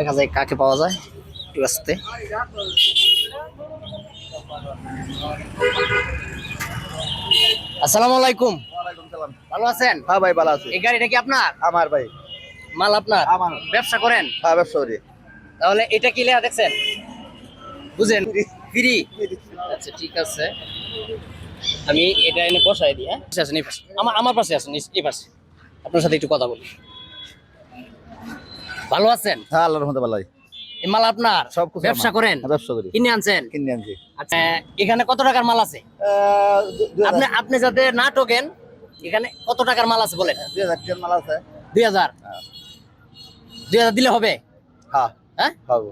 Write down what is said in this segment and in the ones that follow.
দেখা যায় কাকে পাওয়া যায় একটু আসতে আসসালামু আলাইকুম। ভালো আছেন? হ্যাঁ ভাই ভালো আছি। এই গাড়িটা কি আপনার? আমার ভাই। মাল আপনার? আমার। ব্যবসা করেন? হ্যাঁ ব্যবসা করি। তাহলে এটা কি লেখা দেখছেন? বুঝেন? ফ্রি। আচ্ছা ঠিক আছে। আমি এটা এনে বসাই দিই হ্যাঁ? আমার আমার পাশে আসেন এই- এই পাশে। আপনার সাথে একটু কথা বলি। ভালো আছেন? হ্যাঁ আল্লাহর মধ্যে ভালো এই মাল আপনার? সব কিছু ব্যবসা করেন? হ্যাঁ, ব্যবসা করি। কিনে আনছেন? কিনে আনছি। আচ্ছা এখানে কত টাকার মাল আছে? আহ, আপনি আপনি যাতে না ঠকেন এখানে কত টাকার মাল আছে বলেন? দুই হাজার টাকার মাল আছে। দুই হাজার? হ্যাঁ। দুই হাজার দিলে হবে? হ্যাঁ। হ্যাঁ? পাবো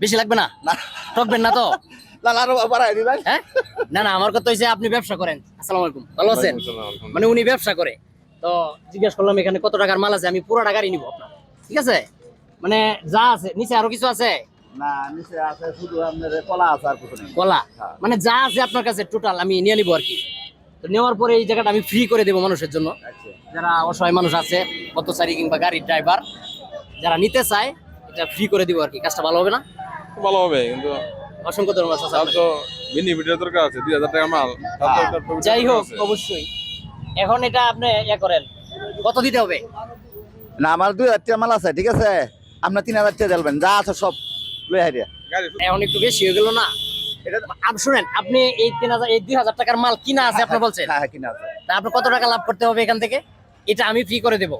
বেশি লাগবে না? না। ঠকবেন না তো? না হ্যাঁ? না না আমার কথা হচ্ছে আপনি ব্যবসা করেন। আসসালামু আলাইকুম। ভালো আছেন? মানে উনি ব্যবসা করে। তো জিজ্ঞেস করলাম এখানে কত টাকার মাল আছে? আমি পুরো টাকারই নিব আপনার। ঠিক আছে? মানে যা আছে নিচে আরও কিছু আছে? না নিচে আছে শুধু আপনার কলা আছে আর কিছু নেই। কলা? হ্যাঁ। মানে যা আছে আপনার কাছে টোটাল আমি নিয়ে নিবো আর কি। তো নেওয়ার পরে এই জায়গাটা আমি ফ্রি করে দেবো মানুষের জন্য। আচ্ছা। যারা অসহায় মানুষ আছে পথচারী কিংবা গাড়ির ড্রাইভার যারা নিতে চায় এটা ফ্রি করে দিব আর কি। কাজটা ভালো হবে না? ভালো হবে কিন্তু অসংখ্য ধন্যবাদ। তো দরকার আছে দুই হাজার টাকা মাল। profit যাই হোক অবশ্যই। এখন এটা আপনি ইয়ে করেন। কত দিতে হবে? না আমার দুই হাজার মাল আছে ঠিক আছে? আপনার তিন হাজার টাকা দিলবেন যা আছে সব লই হারিয়া এখন একটু বেশি হয়ে গেল না? এটা আপ শুনেন আপনি এই তিন হাজার এই দুই হাজার টাকার মাল কিনা আছে আপনি বলছেন? হ্যাঁ হ্যাঁ কিনা আছে। তা আপনি কত টাকা লাভ করতে হবে এখান থেকে? এটা আমি ফ্রি করে দেব।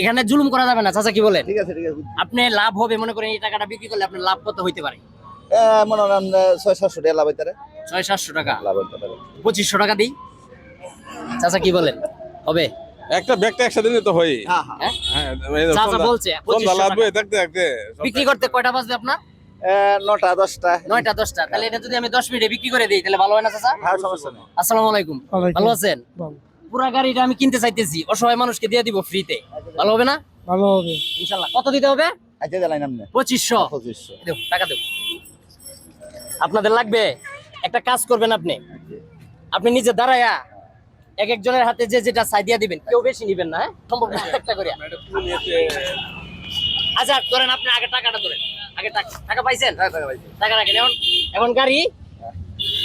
এখানে জুলুম করা যাবে না চাচা কি বলেন? ঠিক আছে ঠিক আছে আপনি লাভ হবে মনে করেন এই টাকাটা বিক্রি করলে আপনার লাভ কত হইতে পারে? মনে এ, ছয় সাতশো টাকা লাভ হইতে পারে। ছয় সাতশো টাকা। লাভ হইতে পারে। পঁচিশশো টাকা দিই? চাচা কি বলেন? হবে? একটা ব্যাগটা একসাথে নিতে হয়। হ্যাঁ হ্যাঁ। হ্যাঁ? হ্যাঁ চাচা বলছে, সন্ধ্যা লাগবে থাকতে থাকতে বিক্রি করতে কয়টা বাজবে আপনার? নটা দশটা। নয়টা দশটা। তাহলে এটা যদি আমি দশ মিনিটে বিক্রি করে দিই তাহলে ভালো হয় না চাচা? হ্যাঁ সমস্যা নেই। আসসালামু আলাইকুম। ভালো আছেন? পুরা গাড়িটা আমি কিনতে চাইতেছি অসহায় মানুষকে দিয়ে দিব ফ্রিতে ভালো হবে না? ভালো হবে। ইনশাল্লাহ। কত দিতে হবে? আচ্ছা পঁচিশশো। টাকা দেব। আপনাদের লাগবে? একটা কাজ করবেন আপনি। আপনি নিজে দাঁড়ায়া এক একজনের হাতে যে যেটা চাই দিয়া দিবেন কেউ বেশি নিবেন না হ্যাঁ? সম্ভব না একটা করে। আচ্ছা ধরেন আপনি আগে টাকাটা ধরেন। আগে টাকা টাকা পাইছেন? হ্যাঁ টাকা রাখেন। এখন এখন গাড়ি?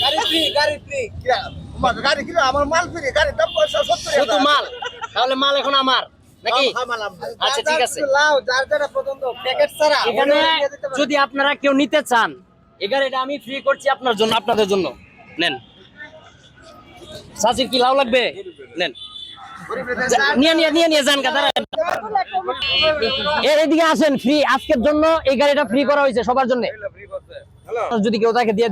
গাড়ি ফ্রি গাড়ি ফ্রি। গাড়ি কিনা আমার মাল ফ্রি গাড়ির দাম পয়সা সত্তর শুধু মাল? তাহলে মাল এখন আমার নাকি? হ্যাঁ, আচ্ছা ঠিক আছে। লাও যার যারা পর্যন্ত প্যাকেট ছাড়া এখানে যদি আপনারা কেউ নিতে চান এই গাড়িটা আমি ফ্রি করছি আপনার জন্য আপনাদের জন্য। নেন। সাচির কি লাভ লাগবে? নেন। নিয়ে এদিকে আসেন ফ্রি আজকের জন্য এই গাড়িটা ফ্রি করা হয়েছে সবার যদি কেউ তাকে দিয়ে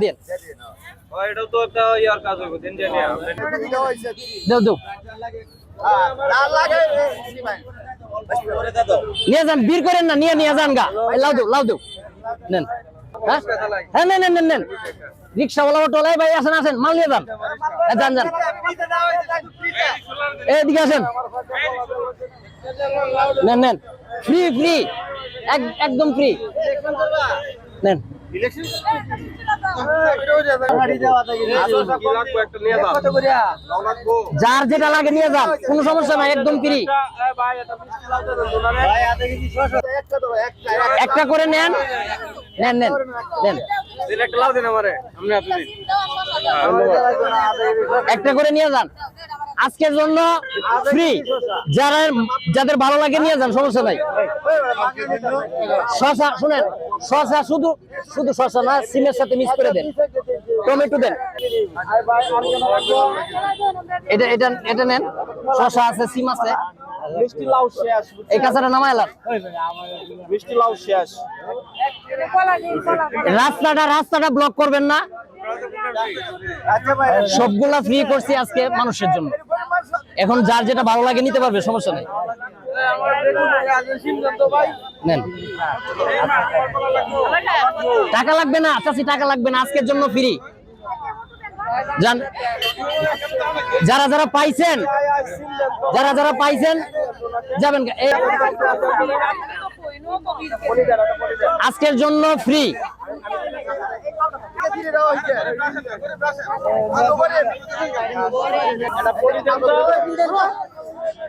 নিয়ে যান, বীর করেন না, নিয়ে নিয়ে যান গা। লাউ দেও লাউ দেও। নেন। হ্যাঁ? হ্যাঁ নেন নেন নেন রিক্সাওয়ালা অটোলাই ভাই আসেন আসেন মাল নিয়ে যান। যান যান। এদিকে আসেন। নেন নেন। ফ্রি ফ্রি একদম ফ্রি নেন। যার যেটা লাগে নিয়ে যান, কোনো সমস্যা নাই, একদম ফ্রি একটা করে নেন। নেন নেন নেন। একটা লাভ দিন আমারে আপনি আপনি একটা করে নিয়ে যান। আজকের জন্য ফ্রি যারা যাদের ভালো লাগে নিয়ে যান সমস্যা নাই। শশা শুনেন শশা শুধু শুধু শশা না সিমের সাথে মিক্স করে দেন। টমেটো দেন। এটা এটা এটা নেন। শশা আছে সিম আছে। মিষ্টি লাউ শেষ। এই কাঁচাটা নামায় এলাম মিষ্টি লাউ শেষ। রাস্তাটা রাস্তাটা ব্লক করবেন না। সবগুলা ফ্রি করছি আজকে মানুষের জন্য। এখন যার যেটা ভালো লাগে নিতে পারবে, সমস্যা নেই। টাকা লাগবে না চাষি টাকা লাগবে না, আজকের জন্য ফ্রি যারা যারা পাইছেন, যারা যারা পাইছেন, যাবেন আজকের জন্য ফ্রি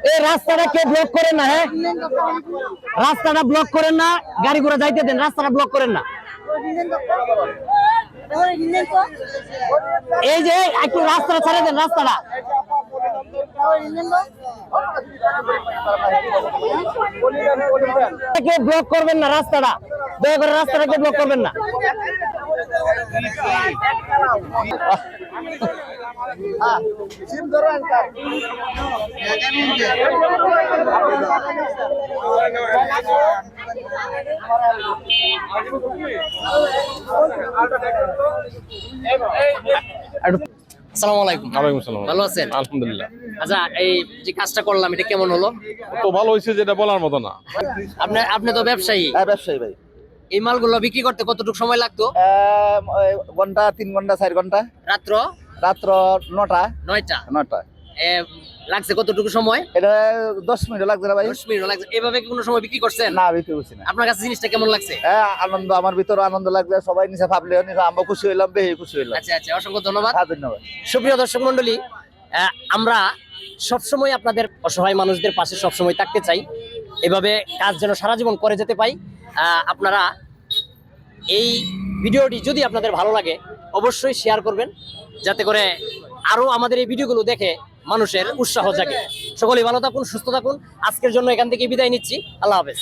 এই রাস্তাটা কেউ ব্লক করেন না হ্যাঁ? রাস্তাটা ব্লক করেন না, গাড়ি ঘোড়া যাইতে দেন, রাস্তাটা ব্লক করেন না। এই যে একটু রাস্তাটা ছাড়ে দেন, রাস্তাটা। কেউ ব্লক করবেন না রাস্তাটা? দয়া করে রাস্তাটা কেউ ব্লক করবেন না। আসসালামু আলাইকুম। ভালো আছেন? আলহামদুলিল্লাহ। আচ্ছা এই যে কাজটা করলাম এটা কেমন হলো? তো ভালো হয়েছে যেটা বলার মতো না। আপনি আপনি তো ব্যবসায়ী। হ্যাঁ ব্যবসায়ী ভাই। এই মালগুলো বিক্রি করতে কতটুকু সময় লাগতো? ঘণ্টা তিন ঘণ্টা চার ঘণ্টা। রাত্র? রাত্র নটা। নয়টা? নটা লাগছে কতটুকু সময়? এটা দশ মিনিট লাগবে না ভাই। দশ মিনিট লাগছে। এভাবে কি কোনো সময় বিক্রি করছেন? না বিক্রি করছি না। আপনার কাছে জিনিসটা কেমন লাগছে? হ্যাঁ আনন্দ আমার ভিতরে আনন্দ লাগবে সবাই নিচে ভাবলে আমরা খুশি হইলাম বেশি খুশি হইলাম। আচ্ছা আচ্ছা অসংখ্য ধন্যবাদ। হ্যাঁ ধন্যবাদ। সুপ্রিয় দর্শক মন্ডলী আমরা সবসময় আপনাদের অসহায় মানুষদের পাশে সবসময় থাকতে চাই। এভাবে কাজ যেন সারা জীবন করে যেতে পাই। আপনারা এই ভিডিওটি যদি আপনাদের ভালো লাগে, অবশ্যই শেয়ার করবেন। যাতে করে আরও আমাদের এই ভিডিওগুলো দেখে মানুষের উৎসাহ জাগে। সকলেই ভালো থাকুন, সুস্থ থাকুন। আজকের জন্য এখান থেকে বিদায় নিচ্ছি। আল্লাহ হাফেজ।